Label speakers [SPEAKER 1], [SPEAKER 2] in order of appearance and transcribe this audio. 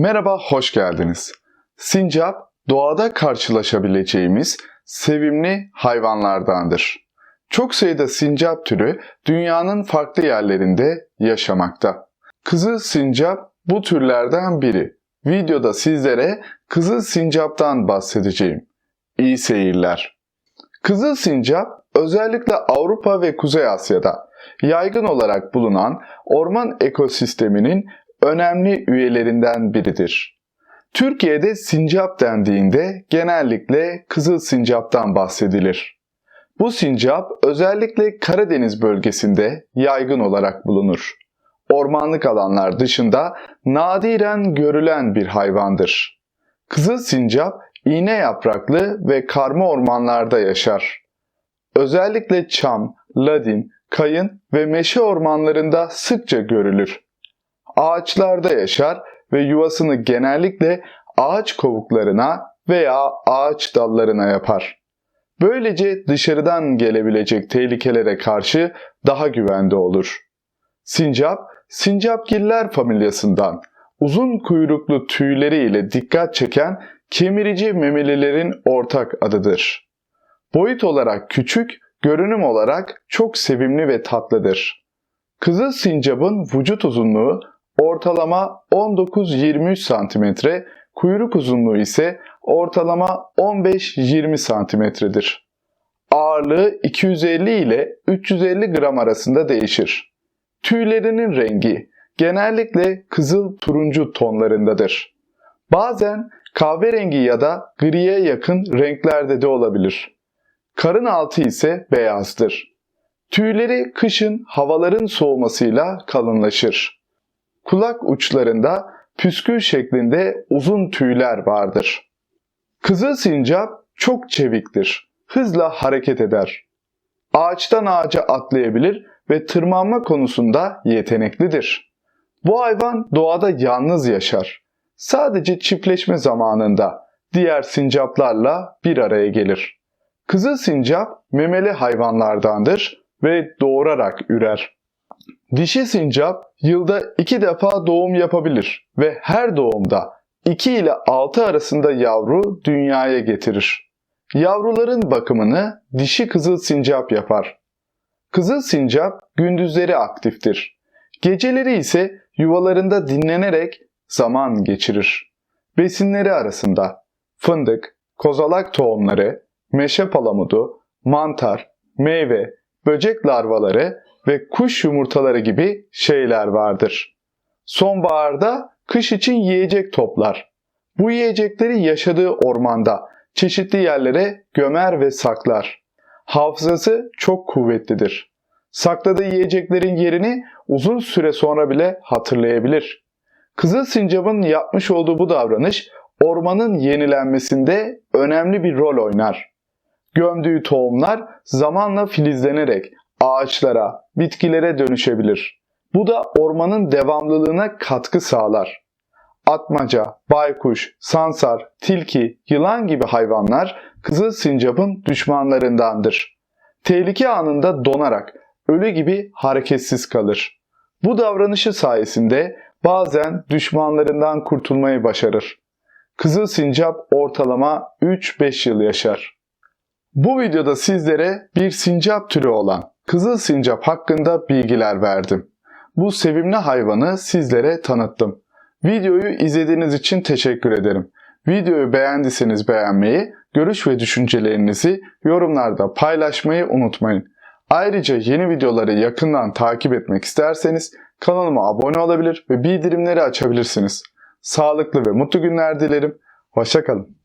[SPEAKER 1] Merhaba, hoş geldiniz. Sincap, doğada karşılaşabileceğimiz sevimli hayvanlardandır. Çok sayıda sincap türü dünyanın farklı yerlerinde yaşamakta. Kızıl sincap bu türlerden biri. Videoda sizlere kızıl sincaptan bahsedeceğim. İyi seyirler. Kızıl sincap özellikle Avrupa ve Kuzey Asya'da yaygın olarak bulunan orman ekosisteminin önemli üyelerinden biridir. Türkiye'de sincap dendiğinde genellikle kızıl sincaptan bahsedilir. Bu sincap özellikle Karadeniz bölgesinde yaygın olarak bulunur. Ormanlık alanlar dışında nadiren görülen bir hayvandır. Kızıl sincap iğne yapraklı ve karma ormanlarda yaşar. Özellikle çam, ladin, kayın ve meşe ormanlarında sıkça görülür. Ağaçlarda yaşar ve yuvasını genellikle ağaç kovuklarına veya ağaç dallarına yapar. Böylece dışarıdan gelebilecek tehlikelere karşı daha güvende olur. Sincap, sincapgiller familyasından uzun kuyruklu tüyleri ile dikkat çeken kemirici memelilerin ortak adıdır. Boyut olarak küçük, görünüm olarak çok sevimli ve tatlıdır. Kızıl sincapın vücut uzunluğu ortalama 19-23 cm, kuyruk uzunluğu ise ortalama 15-20 cm'dir. Ağırlığı 250 ile 350 gram arasında değişir. Tüylerinin rengi genellikle kızıl turuncu tonlarındadır. Bazen kahverengi ya da griye yakın renklerde de olabilir. Karın altı ise beyazdır. Tüyleri kışın havaların soğumasıyla kalınlaşır. Kulak uçlarında püskül şeklinde uzun tüyler vardır. Kızıl sincap çok çeviktir. Hızla hareket eder. Ağaçtan ağaca atlayabilir ve tırmanma konusunda yeteneklidir. Bu hayvan doğada yalnız yaşar. Sadece çiftleşme zamanında diğer sincaplarla bir araya gelir. Kızıl sincap memeli hayvanlardandır ve doğurarak ürer. Dişi sincap yılda iki defa doğum yapabilir ve her doğumda 2 ile 6 arasında yavru dünyaya getirir. Yavruların bakımını dişi kızıl sincap yapar. Kızıl sincap gündüzleri aktiftir. Geceleri ise yuvalarında dinlenerek zaman geçirir. Besinleri arasında fındık, kozalak tohumları, meşe palamudu, mantar, meyve, böcek larvaları ve kuş yumurtaları gibi şeyler vardır. Sonbaharda kış için yiyecek toplar. Bu yiyecekleri yaşadığı ormanda çeşitli yerlere gömer ve saklar. Hafızası çok kuvvetlidir. Sakladığı yiyeceklerin yerini uzun süre sonra bile hatırlayabilir. Kızıl sincapın yapmış olduğu bu davranış ormanın yenilenmesinde önemli bir rol oynar. Gömdüğü tohumlar zamanla filizlenerek ağaçlara, bitkilere dönüşebilir. Bu da ormanın devamlılığına katkı sağlar. Atmaca, baykuş, sansar, tilki, yılan gibi hayvanlar kızıl sincapın düşmanlarındandır. Tehlike anında donarak ölü gibi hareketsiz kalır. Bu davranışı sayesinde bazen düşmanlarından kurtulmayı başarır. Kızıl sincap ortalama 3-5 yıl yaşar. Bu videoda sizlere bir sincap türü olan kızıl sincap hakkında bilgiler verdim. Bu sevimli hayvanı sizlere tanıttım. Videoyu izlediğiniz için teşekkür ederim. Videoyu beğendiyseniz beğenmeyi, görüş ve düşüncelerinizi yorumlarda paylaşmayı unutmayın. Ayrıca yeni videoları yakından takip etmek isterseniz kanalıma abone olabilir ve bildirimleri açabilirsiniz. Sağlıklı ve mutlu günler dilerim. Hoşçakalın.